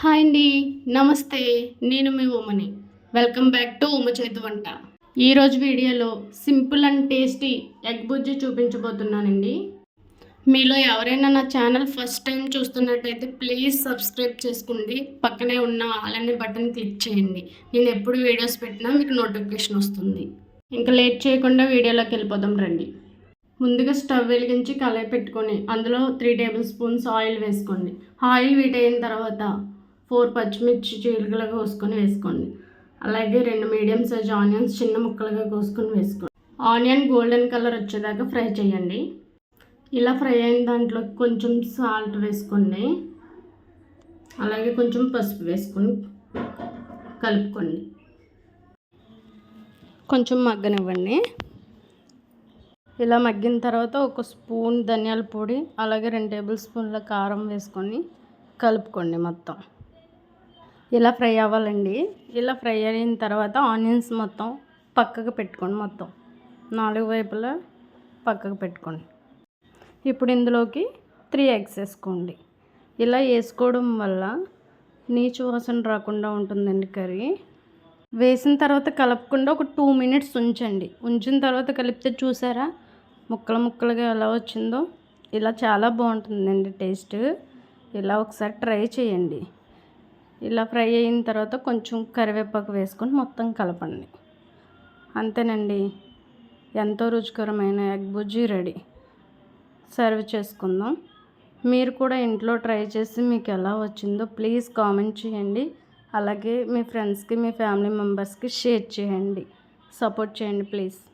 Hi అండి నమస్తే. నేను మీ ఉమని. వెల్కమ్ బ్యాక్ టు ఉమ చేతు వంట. ఈరోజు వీడియోలో simple and tasty egg bhurji చూపించబోతున్నానండి. మీలో ఎవరైనా నా ఛానల్ ఫస్ట్ టైం చూస్తున్నట్టయితే ప్లీజ్ సబ్స్క్రైబ్ చేసుకోండి. పక్కనే ఉన్న అలానే బటన్ క్లిక్ చేయండి. నేను ఎప్పుడు వీడియోస్ పెట్టినా మీకు నోటిఫికేషన్ వస్తుంది. ఇంకా లేట్ చేయకుండా వీడియోలోకి వెళ్ళిపోదాం రండి. ముందుగా స్టవ్ వెలిగించి కళాయి పెట్టుకొని అందులో త్రీ టేబుల్ స్పూన్స్ ఆయిల్ వేసుకోండి. ఆయిల్ వీట్ అయిన తర్వాత ఫోర్ పచ్చిమిర్చి చీలికలుగా కోసుకొని వేసుకోండి. అలాగే రెండు మీడియం సైజ్ ఆనియన్స్ చిన్న ముక్కలుగా కోసుకొని వేసుకోండి. ఆనియన్ గోల్డెన్ కలర్ వచ్చేదాకా ఫ్రై చేయండి. ఇలా ఫ్రై అయిన దాంట్లో కొంచెం సాల్ట్ వేసుకోండి. అలాగే కొంచెం పసుపు వేసుకొని కలుపుకోండి. కొంచెం మగ్గనివ్వండి. ఇలా మగ్గిన తర్వాత ఒక స్పూన్ ధనియాల పొడి అలాగే రెండు టేబుల్ స్పూన్ల కారం వేసుకొని కలుపుకోండి మొత్తం. ఇలా ఫ్రై అవ్వాలండి. ఇలా ఫ్రై అయిన తర్వాత ఆనియన్స్ మొత్తం పక్కకు పెట్టుకోండి మొత్తం. నాలుగు వైపులా పక్కకు పెట్టుకోండి. ఇప్పుడు ఇందులోకి త్రీ ఎగ్స్ వేసుకోండి. ఇలా వేసుకోవడం వల్ల నీచు వాసన రాకుండా ఉంటుందండి కర్రీ. వేసిన తర్వాత కలపకుండా ఒక టూ మినిట్స్ ఉంచండి. ఉంచిన తర్వాత కలిపితే చూసారా? ముక్కలు ముక్కలుగా ఎలా వచ్చిందో. ఇలా చాలా బాగుంటుందండి టేస్ట్. ఇలా ఒకసారి ట్రై చేయండి. ఇలా ఫ్రై అయిన తర్వాత కొంచెం కరివేపాకు వేసుకొని మొత్తం కలపండి. అంతేనండి. ఎంతో రుచికరమైన ఎగ్ బుజ్జి రెడీ. సర్వ్ చేసుకుందాం. మీరు కూడా ఇంట్లో ట్రై చేసి మీకు ఎలా వచ్చిందో ప్లీజ్ కామెంట్ చేయండి. అలాగే మీ ఫ్రెండ్స్కి మీ ఫ్యామిలీ మెంబర్స్కి షేర్ చేయండి. సపోర్ట్ చేయండి ప్లీజ్.